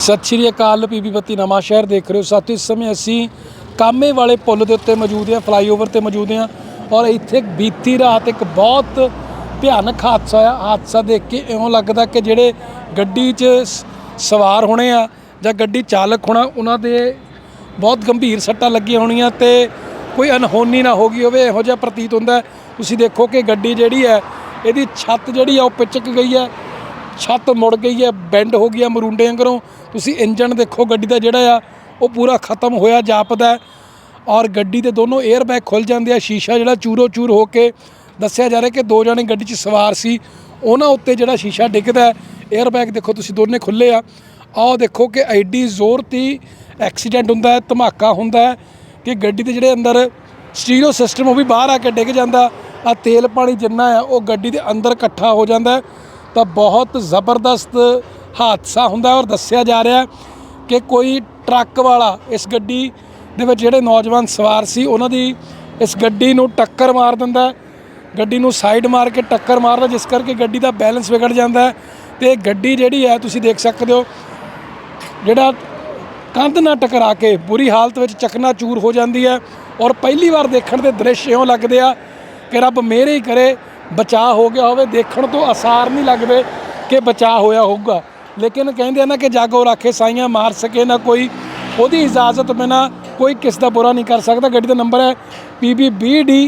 ਸਤਿ ਸ਼੍ਰੀ ਅਕਾਲ ਪੀਪੀ ਬੱਤੀ ਨਵਾਂ ਸ਼ਹਿਰ ਦੇਖ ਰਹੇ ਹੋ। ਸਾਥੀਓ ਇਸ ਸਮੇਂ ਅਸੀਂ ਕਾਮੇ ਵਾਲੇ ਪੁਲ ਦੇ ਉੱਤੇ ਮੌਜੂਦ ਹਾਂ, ਫਲਾਈਓਵਰ ਤੇ ਮੌਜੂਦ ਹਾਂ ਔਰ ਇੱਥੇ ਬੀਤੀ ਰਾਤ ਇੱਕ ਬਹੁਤ ਭਿਆਨਕ ਹਾਦਸਾ ਆ ਹਾਦਸਾ ਦੇਖ ਕੇ ਇਉਂ ਲੱਗਦਾ ਕਿ ਜਿਹੜੇ ਗੱਡੀ 'ਚ ਸ- ਸਵਾਰ ਹੋਣੇ ਆ ਜਾਂ ਗੱਡੀ ਚਾਲਕ ਹੋਣਾ, ਉਹਨਾਂ ਦੇ ਬਹੁਤ ਗੰਭੀਰ ਸੱਟਾਂ ਲੱਗੀਆਂ ਹੋਣੀਆਂ ਤੇ ਕੋਈ ਅਨਹੋਨੀ ਨਾ ਹੋ ਗਈ ਹੋਵੇ, ਇਹੋ ਜਿਹਾ ਪ੍ਰਤੀਤ ਹੁੰਦਾ। ਤੁਸੀਂ ਦੇਖੋ ਕਿ ਗੱਡੀ ਜਿਹੜੀ ਹੈ, ਇਹਦੀ ਛੱਤ ਜਿਹੜੀ ਆ, ਉਹ ਪਿਚਕ ਗਈ ਹੈ। ਛੱਤ ਮੁੜ ਗਈ ਹੈ, ਬੈਂਡ ਹੋ ਗਈ ਹੈ ਮਰੂੰਡੇ ਵਾਂਗਰੋਂ ਤੁਸੀਂ ਇੰਜਨ ਦੇਖੋ, ਗੱਡੀ ਦਾ ਜਿਹੜਾ ਆ, ਉਹ ਪੂਰਾ ਖਤਮ ਹੋਇਆ, ਜਾਪਦਾ ਔਰ ਗੱਡੀ ਦੇ ਦੋਨੋਂ 에ਅਰ ਬੈਗ ਖੁੱਲ ਜਾਂਦੇ ਆ, ਸ਼ੀਸ਼ਾ ਜਿਹੜਾ ਚੂਰੋ ਚੂਰ ਹੋ ਕੇ ਦੱਸਿਆ ਜਾ ਰਿਹਾ ਕਿ ਦੋ ਜਣੇ ਗੱਡੀ 'ਚ ਸਵਾਰ ਸੀ। ਉਹਨਾਂ ਉੱਤੇ ਜਿਹੜਾ ਸ਼ੀਸ਼ਾ ਡਿੱਗਦਾ ਹੈ 에ਅਰ ਬੈਗ ਦੇਖੋ ਤੁਸੀਂ ਦੋਨੇ ਖੁੱਲੇ ਆ। ਆਹ ਦੇਖੋ ਕਿ ਐਡੀ ਜ਼ੋਰ ਦੀ ਐਕਸੀਡੈਂਟ ਹੁੰਦਾ ਹੈ, ਧਮਾਕਾ ਹੁੰਦਾ ਹੈ ਕਿ ਗੱਡੀ ਦੇ ਜਿਹੜੇ ਅੰਦਰ ਸਟੀਰੀਓ ਸਿਸਟਮ ਉਹ ਵੀ ਬਾਹਰ ਆ ਕੇ ਡਿੱਗ ਜਾਂਦਾ। ਆ ਤੇਲ ਪਾਣੀ ਜਿੰਨਾ ਆ, ਉਹ ਗੱਡੀ ਦੇ ਅੰਦਰ ਇਕੱਠਾ ਹੋ ਜਾਂਦਾ ਤਾਂ ਬਹੁਤ ਜ਼ਬਰਦਸਤ ਹਾਦਸਾ ਹੁੰਦਾ ਔਰ ਦੱਸਿਆ ਜਾ ਰਿਹਾ ਕਿ ਕੋਈ ਟਰੱਕ ਵਾਲਾ ਇਸ ਗੱਡੀ ਦੇ ਵਿੱਚ ਜਿਹੜੇ ਨੌਜਵਾਨ ਸਵਾਰ ਸੀ, ਉਹਨਾਂ ਦੀ ਇਸ ਗੱਡੀ ਨੂੰ ਟੱਕਰ ਮਾਰ ਦਿੰਦਾ ਗੱਡੀ ਨੂੰ ਸਾਈਡ ਮਾਰ ਕੇ ਟੱਕਰ ਮਾਰਦਾ ਜਿਸ ਕਰਕੇ ਗੱਡੀ ਦਾ ਬੈਲੈਂਸ ਵਿਗੜ ਜਾਂਦਾ ਹੈ। ਤੇ ਗੱਡੀ ਜਿਹੜੀ ਹੈ, ਤੁਸੀਂ ਦੇਖ ਸਕਦੇ ਹੋ, ਜਿਹੜਾ ਕੰਧ ਨਾਲ ਟਕਰਾ ਕੇ ਬੁਰੀ ਹਾਲਤ ਵਿੱਚ ਚਕਨਾਚੂਰ ਹੋ ਜਾਂਦੀ ਹੈ। ਔਰ ਪਹਿਲੀ ਵਾਰ ਦੇਖਣ ਦੇ ਦ੍ਰਿਸ਼ ਇਉਂ ਲੱਗਦੇ ਆ ਕਿ ਰੱਬ ਮਿਹਰ ਹੀ ਕਰੇ ਬਚਾਅ ਹੋ ਗਿਆ ਹੋਵੇ, ਦੇਖਣ ਤੋਂ ਆਸਾਰ ਨਹੀਂ ਲੱਗਦੇ ਕਿ ਬਚਾਅ ਹੋਇਆ ਹੋਊਗਾ। ਲੇਕਿਨ ਕਹਿੰਦੇ ਆ ਨਾ ਕਿ ਜਾਗੋ ਰਾਖੇ ਸਾਈਆਂ ਮਾਰ ਸਕੇ ਨਾ ਕੋਈ, ਉਹਦੀ ਇਜਾਜ਼ਤ ਬਿਨਾ ਕੋਈ ਕਿਸ ਦਾ ਬੁਰਾ ਨਹੀਂ ਕਰ ਸਕਦਾ। ਗੱਡੀ ਦਾ ਨੰਬਰ ਹੈ PB20D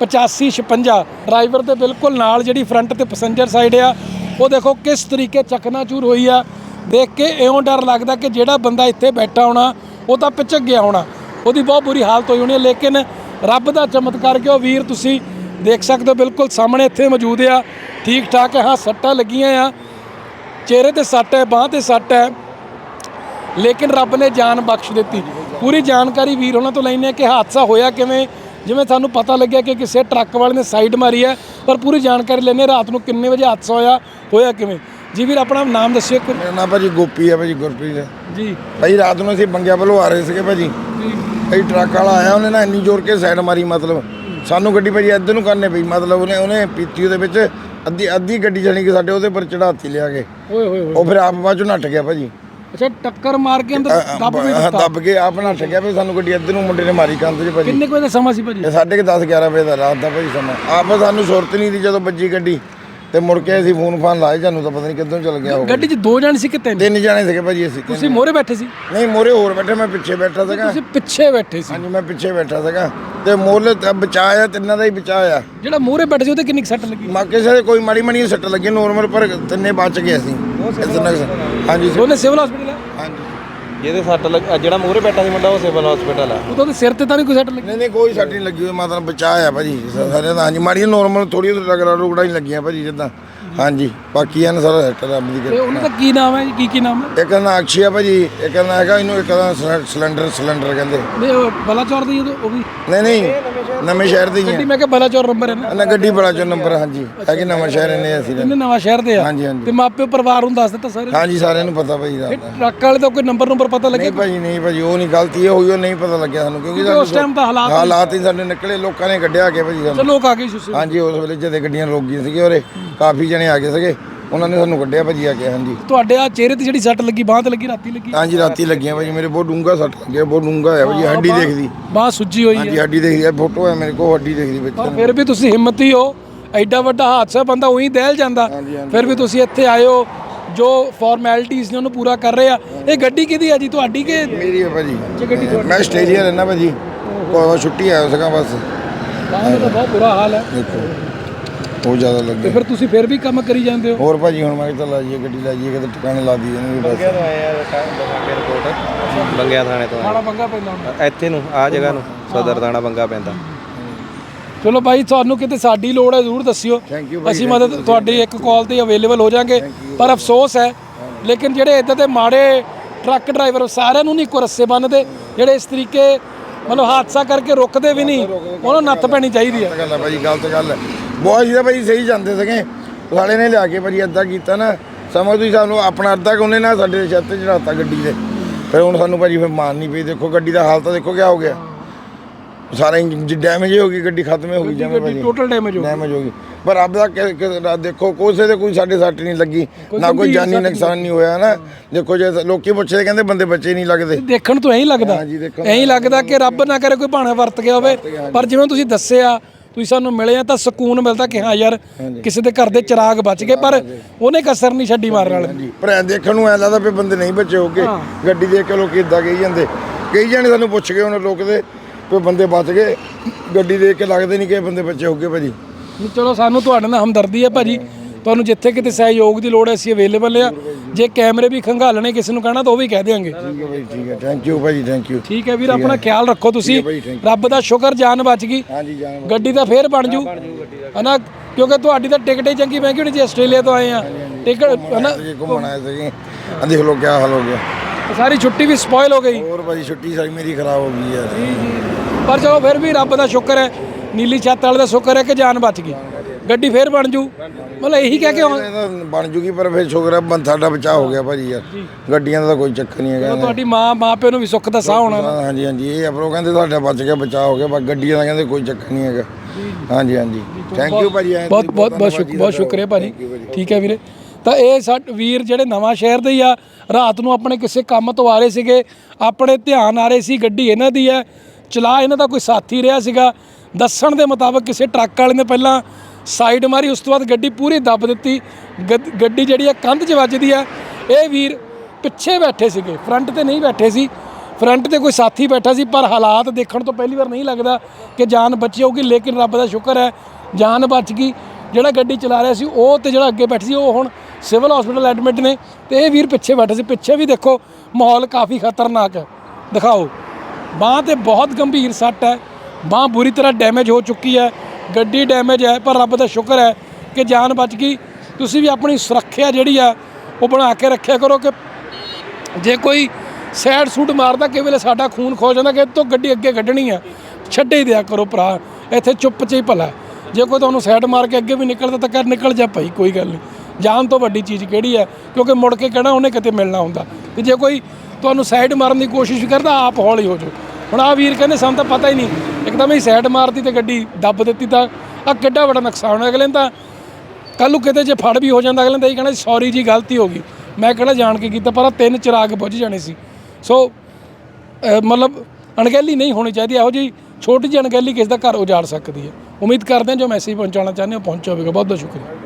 8556 ਡਰਾਈਵਰ ਦੇ ਬਿਲਕੁਲ ਨਾਲ ਜਿਹੜੀ ਫਰੰਟ ਤੇ ਪੈਸੇਂਜਰ ਸਾਈਡ ਆ, ਉਹ ਦੇਖੋ ਕਿਸ ਤਰੀਕੇ ਚਕਨਾਚੂਰ ਹੋਈ ਆ। ਦੇਖ ਕੇ ਇਉਂ ਡਰ ਲੱਗਦਾ ਕਿ ਜਿਹੜਾ ਬੰਦਾ ਇੱਥੇ ਬੈਠਾ ਹੋਣਾ, ਉਹ ਤਾਂ ਪਿਚਕ ਗਿਆ ਹੋਣਾ। ਉਹਦੀ ਬਹੁਤ ਬੁਰੀ ਹਾਲਤ ਹੋਈ ਹੋਣੀ ਹੈ ਲੇਕਿਨ ਰੱਬ ਦਾ ਚਮਤਕਾਰ ਕਿ ਉਹ ਵੀਰ, ਤੁਸੀਂ ਦੇਖ ਸਕਦੇ ਹੋ ਬਿਲਕੁਲ ਸਾਹਮਣੇ ਇੱਥੇ ਮੌਜੂਦ ਆ। ਠੀਕ ਠਾਕ ਹੈ ਹਾਂ ਸੱਟਾਂ ਲੱਗੀਆਂ ਆ। ਚਿਹਰੇ ਤੇ ਸੱਟ ਹੈ ਬਾਹ ਤੇ ਸੱਟ ਹੈ। ਲੇਕਿਨ ਰੱਬ ਨੇ ਜਾਨ ਬਖਸ਼ ਦਿੱਤੀ। ਪੂਰੀ ਜਾਣਕਾਰੀ ਵੀਰ ਉਹਨਾਂ ਤੋਂ ਲੈਣੇ ਕਿ ਹਾਦਸਾ ਹੋਇਆ ਕਿਵੇਂ। ਜਿਵੇਂ ਸਾਨੂੰ ਪਤਾ ਲੱਗਿਆ ਕਿ ਕਿਸੇ ਟਰੱਕ ਵਾਲੇ ਨੇ ਸਾਈਡ ਮਾਰੀ ਹੈ ਪਰ ਪੂਰੀ ਜਾਣਕਾਰੀ ਲੈਣੇ ਰਾਤ ਨੂੰ ਕਿੰਨੇ ਵਜੇ ਹਾਦਸਾ ਹੋਇਆ ਹੋਇਆ ਕਿਵੇਂ। ਜੀ ਵੀਰ ਆਪਣਾ ਨਾਮ ਦੱਸਿਓ ਵਾਰ। ਮੇਰਾ ਨਾਮ ਭਾਜੀ ਗੋਪੀ ਹੈ ਭਾਜੀ ਗੁਰਪ੍ਰੀਤ ਜੀ। ਭਾਈ ਰਾਤ ਨੂੰ ਅਸੀਂ ਬੰਗਿਆ ਵੱਲੋਂ ਆ ਰਹੇ ਸੀਗੇ ਭਾਜੀ। ਜੀ। ਭਾਈ ਟਰੱਕ ਵਾਲਾ ਆਇਆ ਉਹਨੇ ਨਾ ਇੰਨੀ ਜ਼ੋਰ ਕੇ ਸਾਈਡ ਮਾਰੀ ਮਤਲਬ। ਸਾਨੂੰ ਗੱਡੀ ਭਾਜੀ ਇੱਧਰ ਨੂੰ ਕਰਨੇ ਪਈ ਮਤਲਬ ਉਹਨੇ ਉਹਨੇ ਪੀਤੀ ਉਹਦੇ ਵਿੱਚ ਅੱਧੀ ਅੱਧੀ ਗੱਡੀ ਜਾਣੀ ਕਿ ਸਾਡੇ ਉਹਦੇ ਪਰ ਚੜਾਤੀ ਲਿਆ ਕੇ। ਓਏ ਹੋਏ ਹੋਏ ਉਹ ਫਿਰ ਆਪ ਬਾਜੂ ਨੱਠ ਗਿਆ ਭਾਜੀ। ਅੱਛਾ ਟੱਕਰ ਮਾਰ ਕੇ ਅੰਦਰ ਦੱਬ ਵੀ ਦਿੱਤਾ। ਦੱਬ ਕੇ ਆਪ ਨੱਠ ਗਿਆ ਫਿਰ ਸਾਨੂੰ ਗੱਡੀ ਇੱਧਰ ਨੂੰ ਮੁੰਡੇ ਨੇ ਮਾਰੀ ਕੰਧ 'ਚ ਭਾਜੀ। ਕਿੰਨੇ ਕੁ ਵਜੇ ਦਾ ਸਮਾਂ ਸੀ ਭਾਜੀ? ਇਹ ਸਾਢੇ ਕੁ 10 11 ਵਜੇ ਦਾ ਰਾਤ ਦਾ ਭਾਜੀ ਸਮਾਂ। ਆਪ ਸਾਨੂੰ ਸੁਰਤ ਨਹੀਂ ਦੀ ਜਦੋਂ ਵੱਜੀ ਗੱਡੀ। ਤੇ ਮੁੜ ਕੇ ਅਸੀਂ ਫੋਨ ਫਾਨ ਲਾਏ ਸਾਨੂੰ ਤਾਂ ਪਤਾ ਨਹੀਂ ਕਿੱਧਰੋਂ ਚਲ ਗਿਆ ਉਹ। ਗੱਡੀ 'ਚ ਦੋ ਜਣ ਸੀ ਕਿ ਤਿੰਨ? ਤਿੰਨ ਜਾਣੇ ਸੀਗੇ ਭਾਜੀ ਅਸੀਂ ਤੁਸੀਂ ਮੋਰੇ ਬੈਠੇ ਸੀ? ਨਹੀਂ ਮੋਰੇ ਹੋਰ ਬੈਠੇ ਮੈਂ ਪਿੱਛੇ ਬੈਠਾ ਸੀਗਾ। ਤੁਸੀਂ ਪਿੱਛੇ ਬੈਠੇ ਸੀ। ਹਾਂਜੀ ਮੈਂ ਪਿੱਛੇ ਬੈਠਾ ਸੀਗਾ। ਤੇ ਮੁੱਲ ਤਾਂ ਬਚਾਇਆ ਤਿੰਨਾਂ ਦਾ ਹੀ ਬਚਾਇਆ। ਜਿਹੜਾ ਮੋਰੇ ਬੈਠੇ ਸੀ ਉਹਦੇ ਕਿੰਨੀ ਕੁ ਸੱਟ ਲੱਗੀ? ਮਾਕੇ ਸਾਰੇ ਕੋਈ ਮਾੜੀ ਮਾੜੀ ਸੱਟ ਲੱਗੀ ਨੋਰਮਲ ਪਰ ਤਿੰਨੇ ਬਚ ਗਏ ਅਸੀਂ। ਇਤਨਾ ਕੁ- ਹਾਂਜੀ। ਉਹਨੇ ਸਿਵਲ ਹਸਪੀਟਲ ਜਿਹਦੇ ਸੱਟ ਲੱਗ ਅ ਜਿਹੜਾ ਮੂਹਰੇ ਬੈਠਾ ਸੀ ਮੁੰਡਾ ਉਹ ਸਿਵਲ ਹਸਪੀਟਲ ਆ। ਉਹ ਤਾਂ ਉਹਦੇ ਸਿਰ ਤੇ ਤਾਂ ਨਹੀਂ ਕੋਈ ਸੱਟ ਲੱਗੀ? ਨਹੀਂ ਨਹੀਂ ਕੋਈ ਸੱਟ ਨਹੀਂ ਲੱਗੀ ਹੋਈ ਮਤਲਬ ਬਚਾਇਆ ਭਾਜੀ। ਸਾਰੇ ਦਾ ਹਾਂਜੀ ਮਾੜੀ ਨੋਰਮਲ ਥੋੜੀ ਜਿਹੀ ਰਗੜਾ ਰੁਗੜਾ ਹੀ ਲੱਗੀਆਂ ਭਾਜੀ ਜਿੱਦਾਂ। ਹਾਂਜੀ ਬਾਕੀ ਹਨ ਸਾਰਾ ਸੈਟ ਰੱਬ ਦੀ ਤੇ ਕਿਰਪਾ। ਉਹਨਾਂ ਦਾ ਕੀ ਨਾਮ ਹੈ ਜੀ? ਕੀ ਕੀ ਨਾਮ ਹੈ? ਇੱਕ ਦਾ ਅਕਸ਼ੀ ਆ ਭਾਜੀ ਇੱਕ ਦਾ ਹੈਗਾ ਇਹਨੂੰ ਇੱਕ ਦਾ ਸਿਲੰਡਰ ਸਿਲੰਡਰ ਕਹਿੰਦੇ। ਨਹੀਂ ਉਹ ਬਲਾਚੌਰ ਦੀ ਉਹ ਵੀ? ਨਹੀਂ ਨਹੀਂ। ਨਵੇਂ ਸ਼ਹਿਰ ਦੇ ਹੀ ਗੱਡੀ ਆ। ਮੈਂ ਕਿਹਾ ਬਲਾਚੌਰ ਨੰਬਰ ਹੈ ਨਾ? ਨਾ ਗੱਡੀ ਬੜਾ ਚੋ ਨੰਬਰ ਹਾਂਜੀ। ਹੈਗੇ ਨਵਾਂ ਸ਼ਹਿਰ ਇਹਨੇ ਅਸੀਂ ਇਹਨੇ ਨਵਾਂ ਸ਼ਹਿਰ ਦੇ ਆ। ਹਾਂਜੀ ਹਾਂਜੀ। ਤੇ ਮਾਪਿਓ ਪਰਿਵਾਰ ਨੂੰ ਦੱਸ ਦਿੱਤਾ ਸਾਰੇ ਹਾਂਜੀ ਸਾਰਿਆਂ ਨੂੰ ਪਤਾ ਭਾਜੀ ਦਾ। ਇਹ ਟਰੱਕ ਵਾਲੇ ਦਾ ਕੋਈ ਨੰਬਰ ਨੰਬਰ ਪਤਾ ਲੱਗਿਆ ਨਹੀਂ ਭਾਜੀ ਨਹੀਂ ਭਾਜੀ ਉਹ ਨਹੀਂ ਗਲਤੀ ਇਹ ਹੋਈ ਉਹ ਨਹੀਂ ਪਤਾ ਲੱਗਿਆ ਸਾਨੂੰ ਕਿਉਂਕਿ ਕਿਉਂਕਿ ਉਸ ਟਾਈਮ ਤਾਂ ਹਾਲਾਤ ਹਾਲਾਤ ਹੀ ਸਾਡੇ ਨਿਕਲੇ ਲੋਕਾਂ ਨੇ ਕੱਢਿਆ ਕੇ ਭਾਜੀ ਸਾਨੂੰ। ਚਲੋ ਲੋਕ ਆ ਗਏ ਸੁਸੇ ਹਾਂਜੀ ਉਸ ਵੇਲੇ ਜਦੇ ਗੱਡੀਆਂ ਰੋਕ ਗਈਆਂ ਸੀਗੇ ਔਰੇ ਕਾਫੀ ਜਣੇ ਆ ਗਏ ਸੀਗੇ। ਉਹਨਾਂ ਨੇ ਸਾਨੂੰ ਕੱਢਿਆ ਭਾਜੀ ਆ ਕੇ ਹਾਂਜੀ। ਤੁਹਾਡੇ ਆ ਚਿਹਰੇ ਤੇ ਜਿਹੜੀ ਸੱਟ ਲੱਗੀ ਬਾਂਹ ਤੇ ਲੱਗੀ ਰਾਤੀ ਲੱਗੀ? ਹਾਂਜੀ ਰਾਤੀ ਲੱਗੀਆਂ ਭਾਜੀ ਮੇਰੇ ਬਹੁਤ ਡੂੰਗਾ ਸੱਟ ਲੱਗਿਆ ਬਹੁਤ ਡੂੰਗਾ ਹੈ ਭਾਜੀ ਹੱਡੀ ਦੇਖਦੀ। ਬਾਂਹ ਸੁੱਜੀ ਹੋਈ ਹੈ ਹਾਂਜੀ ਹੱਡੀ ਦੇਖਦੀ ਹੈ ਫੋਟੋ ਹੈ ਮੇਰੇ ਕੋਲ ਹੱਡੀ ਦੇਖਦੀ ਵਿੱਚ। ਪਰ ਫਿਰ ਵੀ ਤੁਸੀਂ ਹਿੰਮਤੀ ਹੋ ਐਡਾ ਵੱਡਾ ਹਾਦਸਾ ਬੰਦਾ ਉਹੀ ਦਹਿਲ ਜਾਂਦਾ। ਫਿਰ ਵੀ ਤੁਸੀਂ ਇੱਥੇ ਆਏ ਹੋ ਜੋ ਫਾਰਮੈਲਿਟੀਆਂ ਨੇ ਉਹਨੂੰ ਪੂਰਾ ਕਰ ਰਹੇ ਆ। ਇਹ ਗੱਡੀ ਕਿਹਦੀ ਆ ਜੀ ਤੁਹਾਡੀ ਕਿ ਮੇਰੀ ਹੈ ਭਾਜੀ। ਜੇ ਗੱਡੀ ਤੁਹਾਡੀ? ਮੈਂ ਆਸਟ੍ਰੇਲੀਆ ਰਹਿਣਾ ਭਾਜੀ। ਕੋਈ ਛੁੱਟੀ ਆਇਆ ਸੀਗਾ ਬਸ। ਤਾਂ ਬਹੁਤ ਬੁਰਾ ਹਾਲ ਹੈ। ਦੇਖੋ। ਬਹੁਤ ਜ਼ਿਆਦਾ ਤੇ ਲੱਗੇ ਫਿਰ ਤੁਸੀਂ ਫਿਰ ਵੀ ਕੰਮ ਕਰੀ ਜਾਂਦੇ ਹੋ? ਹੋਰ ਭਾਜੀ ਹੁਣ ਮੈਂ ਕਿਹਾ ਲਾ ਜਾਈਏ ਗੱਡੀ ਲਾ ਜਾਈਏ ਕਿਤੇ ਟਿਕਾਣੇ ਲਾ ਦਈਏ ਇਹਨੂੰ ਵੀ ਬਸ। ਬੰਗਿਆ ਤੋਂ ਆਏ ਆ ਬੰਗੇ ਰਿਪੋਰਟ ਬੰਗਿਆ ਥਾਣੇ ਤੋਂ ਖਾਣਾ ਪੰਗਾ ਪੈਂਦਾ ਹੁੰਦਾ ਆਏ ਇੱਥੇ ਨੂੰ ਆ ਜਗ੍ਹਾ ਨੂੰ ਸਦਰ ਥਾਣਾ ਬੰਗਾ ਪੈਂਦਾ। ਚਲੋ ਭਾਈ ਤੁਹਾਨੂੰ ਕਿਤੇ ਸਾਡੀ ਲੋੜ ਹੈ ਜ਼ਰੂਰ ਦੱਸਿਓ। Thank you ਭਾਈ, ਅਸੀਂ ਮਦਦ ਤੁਹਾਡੀ ਇੱਕ ਕਾਲ ਤੇ ਅਵੇਲੇਬਲ ਹੋ ਜਾਾਂਗੇ। ਪਰ ਅਫਸੋਸ ਹੈ ਲੇਕਿਨ ਜਿਹੜੇ ਇਦਾਂ ਦੇ ਮਾੜੇ ਟਰੱਕ ਡਰਾਈਵਰ ਸਾਰਿਆਂ ਨੂੰ ਨਹੀਂ ਇੱਕੋ ਰੱਸੇ ਬੰਨਦੇ ਜਿਹੜੇ ਇਸ ਤਰੀਕੇ ਮਤਲਬ ਹਾਦਸਾ ਕਰਕੇ ਰੁਕਦੇ ਵੀ ਨਹੀਂ। ਉਹਨੂੰ ਨੱਥ ਪੈਣੀ ਚਾਹੀਦੀ ਹੈ। ਗਲਤ ਗੱਲ ਹੈ ਭਾਜੀ ਗਲਤ ਗੱਲ ਹੈ। ਬਹੁਤ ਜੀ ਭਾਜੀ ਸਹੀ ਜਾਂਦੇ ਸੀਗੇ। ਸਾਲੇ ਨੇ ਲਿਆ ਕੇ ਭਾਜੀ ਅੱਧਾ ਕੀਤਾ ਨਾ। ਸਮਝ ਤੁਸੀਂ ਸਾਨੂੰ ਆਪਣਾ ਅੱਧਾ ਕਿ ਉਹਨੇ ਨਾ ਸਾਡੇ ਛੱਤ ਤੇ ਚੜਾਤਾ ਗੱਡੀ ਦੇ ਫਿਰ ਹੁਣ ਸਾਨੂੰ ਭਾਜੀ ਫਿਰ ਮਾਨ ਨਹੀਂ ਪਈ। ਦੇਖੋ ਗੱਡੀ ਦਾ ਹਾਲ ਤਾਂ ਦੇਖੋ ਕਿਆ ਹੋ ਗਿਆ। ਸਾਰਾ ਇੰਜਨ ਡੈਮੇਜ ਹੋ ਗਈ ਗੱਡੀ ਖਤਮ ਹੀ ਹੋ ਗਈ ਜਿਵੇਂ ਗੱਡੀ ਭਾਜੀ। ਟੋਟਲ ਡੈਮੇਜ ਹੋ ਗਈ। ਡੈਮੇਜ ਹੋ ਗਈ। ਪਰ ਰੱਬ ਦਾ ਕਿ- ਕਿ- ਰੱਬ ਦੇਖੋ ਕੋਸੇ ਦੇ ਕੋਈ ਸਾਡੇ ਸੱਟ ਨਹੀਂ ਲੱਗੀ ਨਾ ਕੋਈ ਜਾਨੀ ਨੁਕਸਾਨ ਨਹੀਂ ਹੋਇਆ ਨਾ। ਦੇਖੋ ਜੇ ਲੋਕੀ ਪੁੱਛਦੇ ਕਹਿੰਦੇ ਬੰਦੇ ਬੱਚੇ ਨਹੀਂ ਲੱਗਦੇ। ਦੇਖਣ ਤੋਂ ਐਂ ਲੱਗਦਾ। ਹਾਂਜੀ, ਦੇਖਣ ਐਂ ਲੱਗਦਾ ਕਿ ਰੱਬ ਨਾ ਕਰੇ ਕੋਈ ਭਾਣਾ ਵਰਤ ਗਿਆ ਹੋਵੇ। ਪਰ ਜਿਵੇਂ ਤੁਸੀਂ ਦੱਸਿਆ ਤੁਸੀਂ ਸਾਨੂੰ ਮਿਲੇ ਆ ਤਾਂ ਸਕੂਨ ਮਿਲਦਾ ਕਿ ਹਾਂ ਯਾਰ ਕਿਸੇ ਦੇ ਘਰ ਦੇ ਚਿਰਾਗ ਬਚ ਗਏ ਪਰ ਉਹਨੇ ਕਸਰ ਨਹੀਂ ਛੱਡੀ ਮਾਰਨ ਵਾਲੇ। ਹਾਂਜੀ। ਪਰ ਐਂ ਦੇਖਣ ਨੂੰ ਐ ਲੱਗਦਾ ਵੀ ਬੰਦੇ ਨਹੀਂ ਬਚੇ ਹੋਗੇ। ਹਾਂ। ਗੱਡੀ ਦੇਖ ਕੇ ਲੋਕੀ ਇਦਾਂ ਕਹੀ ਜਾਂਦੇ। ਕਈ ਜਾਣੇ ਸਾਨੂੰ ਪੁੱਛ ਗਏ ਉਹਨਾਂ ਲੋਕ ਦੇ। ਵੀ ਬੰਦੇ ਬਚ ਗਏ। ਗੱਡੀ ਦੇਖ ਕੇ ਲੱਗਦੇ ਨਹੀਂ ਕਿ ਇਹ ਬੰਦੇ ਬੱਚੇ ਹੋਗੇ ਭਾਜੀ। ਨਹੀਂ, ਚਲੋ ਸਾਨੂੰ ਤੁਹਾਡੇ ਨਾਲ ਹਮਦਰਦੀ ਹੈ ਭਾਜੀ। ਤੁਹਾਨੂੰ ਜਿੱਥੇ ਕਿਤੇ ਸਹਿਯੋਗ ਦੀ ਲੋੜ ਹੈ ਅਸੀਂ ਅਵੇਲੇਬਲ ਆ ਜੇ ਕੈਮਰੇ ਵੀ ਖੰਗਾਲਣੇ ਕਿਸੇ ਨੂੰ ਕਹਿਣਾ ਤਾਂ ਉਹ ਵੀ ਕਹਿ ਦੇਵਾਂਗੇ ਠੀਕ ਹੈ ਭਾਈ ਠੀਕ ਹੈ। ਥੈਂਕ ਯੂ ਭਾਜੀ ਥੈਂਕ ਯੂ ਠੀਕ ਹੈ ਵੀਰ ਆਪਣਾ ਖਿਆਲ ਰੱਖੋ ਤੁਸੀਂ। ਭਾਈ, thank ਰੱਬ ਦਾ ਸ਼ੁਕਰ ਜਾਨ ਬਚ ਗਈ। ਹਾਂਜੀ ਜਾਨ ਗੱਡੀ ਤਾਂ ਫੇਰ ਬਣ ਜੂ। ਹਨਾ? ਕਿਉਂਕਿ ਤੁਹਾਡੀ ਤਾਂ ਟਿਕਟ ਹੀ ਚੰਗੀ ਮਹਿੰਗੀ ਹੋਣੀ ਜੀ ਆਸਟ੍ਰੇਲੀਆ ਤੋਂ ਆਏ ਆ। ਟਿਕਟ ਹਨਾ? ਘੁੰਮਣ ਆਏ ਸੀਗੇ। ਆ ਦੇਖ ਲਓ ਕੀ ਹਾਲ ਹੋ ਗਿਆ। ਸਾਰੀ ਛੁੱਟੀ ਵੀ ਸਪੋਇਲ ਹੋ ਗਈ। ਹੋਰ ਭਾਜੀ ਛੁੱਟੀ ਸਾਰੀ ਮੇਰੀ ਖਰਾਬ ਹੋ ਗਈ ਯਾਰ ਪਰ ਚਲੋ ਫਿਰ ਵੀ ਰੱਬ ਦਾ ਸ਼ੁਕਰ ਹੈ ਨੀਲੀ ਛੱਤ ਵਾਲੇ ਦਾ ਸ਼ੁਕਰ ਹੈ ਕਿ ਜਾਨ ਬਚ ਗਈ। ਗੱਡੀ ਫੇਰ ਬਣ ਜੂ। ਮਤਲਬ ਇਹੀ ਕਹਿ ਕੇ ਆਉਂ- ਬਣ ਜੂਗੀ ਪਰ ਫਿਰ ਸ਼ੁਕਰ ਹੈ ਬੰਦ ਸਾਡਾ ਬਚਾਅ ਹੋ ਗਿਆ ਭਾਜੀ ਯਾਰ। ਗੱਡੀਆਂ ਦਾ ਤਾਂ ਕੋਈ ਚੱਕਰ ਨਹੀਂ ਹੈਗਾ। ਤੁਹਾਡੀ ਮਾਂ ਮਾਂ ਪਿਓ ਨੂੰ ਵੀ ਸੁੱਖ ਦਾ ਸਾਹ ਹੋਣਾ ਹਾਂਜੀ ਹਾਂਜੀ ਇਹ ਆਪਰੋ ਕਹਿੰਦੇ ਤੁਹਾਡਾ ਬਚ ਗਿਆ ਬਚਾਅ ਹੋ ਗਿਆ ਪਰ ਗੱਡੀਆਂ ਦਾ ਕਹਿੰਦੇ ਕੋਈ ਚੱਕਰ ਨਹੀਂ ਹੈਗਾ। ਹਾਂਜੀ ਹਾਂਜੀ। ਥੈਂਕ ਯੂ ਭਾਜੀ ਐਂ ਬਹੁਤ ਤੁਸੀਂ ਬਹੁਤ ਬਹੁਤ ਸ਼ੁਕ ਬਹੁਤ ਸ਼ੁਕਰੀਆ ਭਾਜੀ। ਠੀਕ ਹੈ ਵੀਰੇ। ਤਾਂ ਇਹ ਸਾਡੇ ਵੀਰ ਜਿਹੜੇ ਨਵਾਂ ਸ਼ਹਿਰ ਦੇ ਹੀ ਆ ਰਾਤ ਨੂੰ ਆਪਣੇ ਕਿਸੇ ਕੰਮ ਤੋਂ ਆ ਰਹੇ ਸੀਗੇ ਆਪਣੇ ਧਿਆਨ ਆ ਰਹੇ ਸੀ ਗੱਡੀ ਇਹਨਾਂ ਦੀ ਹੈ। ਚਲਾ, ਇਹਨਾਂ ਦਾ ਕੋਈ ਸਾਥੀ ਰਿਹਾ ਸੀਗਾ। ਦੱਸਣ ਦੇ ਮੁਤਾਬਕ ਕਿਸੇ ਟਰੱਕ ਵਾਲੇ ਨੇ ਪਹਿਲਾਂ ਸਾਈਡ ਮਾਰੀ, ਉਸ ਤੋਂ ਬਾਅਦ ਗੱਡੀ ਪੂਰੀ ਦੱਬ ਦਿੱਤੀ। ਗੱਡ- ਗੱਡੀ ਜਿਹੜੀ ਆ, ਕੰਧ 'ਚ ਵੱਜਦੀ ਆ। ਇਹ ਵੀਰ ਪਿੱਛੇ ਬੈਠੇ ਸੀਗੇ ਫਰੰਟ ਤੇ ਨਹੀਂ ਬੈਠੇ ਸੀ। ਫਰੰਟ ਤੇ ਕੋਈ ਸਾਥੀ ਬੈਠਾ ਸੀ, ਪਰ ਹਾਲਾਤ ਦੇਖਣ ਤੋਂ ਪਹਿਲੀ ਵਾਰ ਨਹੀਂ ਲੱਗਦਾ ਕਿ ਜਾਨ ਬਚੀ ਹੋਊਗੀ ਲੇਕਿਨ ਰੱਬ ਦਾ ਸ਼ੁਕਰ ਹੈ, ਜਾਨ ਬਚ ਗਈ। ਜਿਹੜਾ ਗੱਡੀ ਚਲਾ ਰਿਹਾ ਸੀ, ਉਹ ਤੇ ਜਿਹੜਾ ਅੱਗੇ ਬੈਠਾ ਸੀ, ਉਹ ਹੁਣ ਸਿਵਲ ਹਸਪੀਟਲ ਐਡਮਿਟ ਨੇ। ਤੇ ਇਹ ਵੀਰ ਪਿੱਛੇ ਬੈਠੇ ਸੀ, ਪਿੱਛੇ ਵੀ ਦੇਖੋ, ਮਾਹੌਲ ਕਾਫੀ ਖਤਰਨਾਕ ਹੈ। ਦਿਖਾਓ। ਬਾਂਹ ਤੇ ਬਹੁਤ ਗੰਭੀਰ ਸੱਟ ਹੈ। ਬਾਂਹ ਬੁਰੀ ਤਰ੍ਹਾਂ ਡੈਮੇਜ ਹੋ ਚੁੱਕੀ ਹੈ। ਗੱਡੀ ਡੈਮੇਜ ਹੈ, ਪਰ ਰੱਬ ਦਾ ਸ਼ੁਕਰ ਹੈ ਕਿ ਜਾਨ ਬਚ ਗਈ। ਤੁਸੀਂ ਵੀ ਆਪਣੀ ਸੁਰੱਖਿਆ ਜਿਹੜੀ ਆ ਉਹ ਬਣਾ ਕੇ ਰੱਖਿਆ ਕਰੋ ਕਿ ਜੇ ਕੋਈ ਸੈਡ ਸੂਟ ਮਾਰਦਾ ਕਿ ਵੇਲੇ ਸਾਡਾ ਖੂਨ ਖੋ ਜਾਂਦਾ ਕਿ ਤੋਂ ਗੱਡੀ ਅੱਗੇ ਕੱਢਣੀ ਆ ਛੱਡੇ ਹੀ ਦਿਆ ਕਰੋ ਭਰਾ। ਇੱਥੇ ਚੁੱਪ ਚ ਹੀ ਭਲਾ ਜੇ ਕੋਈ ਤੁਹਾਨੂੰ ਸਾਈਡ ਮਾਰ ਕੇ ਅੱਗੇ ਵੀ ਨਿਕਲਦਾ ਤਾਂ ਕਰ ਨਿਕਲ ਜਾ ਭਾਈ, ਕੋਈ ਗੱਲ ਨਹੀਂ। ਜਾਨ ਤੋਂ ਵੱਡੀ ਚੀਜ਼ ਕਿਹੜੀ ਹੈ? ਕਿਉਂਕਿ ਮੁੜ ਕੇ ਕਹਿਣਾ ਉਹਨੇ ਕਿਤੇ ਮਿਲਣਾ ਹੁੰਦਾ। ਤੇ ਜੇ ਕੋਈ ਤੁਹਾਨੂੰ ਸਾਈਡ ਮਾਰਨ ਦੀ ਕੋਸ਼ਿਸ਼ ਕਰਦਾ, ਆਪ ਹੌਲੀ ਹੋ ਜਾਓ। ਹੁਣ ਆ ਵੀਰ ਕਹਿੰਦੇ, ਸਾਨੂੰ ਤਾਂ ਪਤਾ ਹੀ ਨਹੀਂ, ਇੱਕਦਮ ਹੀ ਸਾਈਡ ਮਾਰਤੀ ਤੇ ਗੱਡੀ ਦੱਬ ਦਿੱਤੀ ਤਾਂ ਆ ਕਿੱਡਾ ਵੱਡਾ ਨੁਕਸਾਨ ਹੋਇਆ। ਅਗਲੇ ਨੂੰ ਤਾਂ ਕੱਲ ਨੂੰ ਕਿਤੇ ਜੇ ਫੜ ਵੀ ਹੋ ਜਾਂਦਾ, ਅਗਲੇ ਤਾਂ ਇਹ ਕਹਿਣਾ ਸੌਰੀ ਜੀ, ਗਲਤੀ ਹੋ ਗਈ। ਮੈਂ ਕਿਹੜਾ ਜਾਣ ਕੇ ਕੀਤਾ, ਪਰ ਆਹ ਤਿੰਨ ਚਿਰਾਗ ਬੁੱਝ ਜਾਣੇ ਸੀ। ਸੋ ਮਤਲਬ ਅਣਗਹਿਲੀ ਨਹੀਂ ਹੋਣੀ ਚਾਹੀਦੀ, ਇਹੋ ਜੀ ਛੋਟੀ ਜਿਹੀ ਅਣਗਹਿਲੀ ਕਿਸੇ ਦਾ ਘਰ ਉਜਾੜ ਸਕਦੀ ਹੈ। ਉਮੀਦ ਕਰਦੇ ਹਾਂ ਜੋ ਮੈਸੇਜ ਪਹੁੰਚਾਉਣਾ ਚਾਹੁੰਦੇ ਹੋ, ਪਹੁੰਚ ਹੋਵੇਗਾ ਬਹੁਤ ਬਹੁਤ ਸ਼ੁਕਰੀਆ।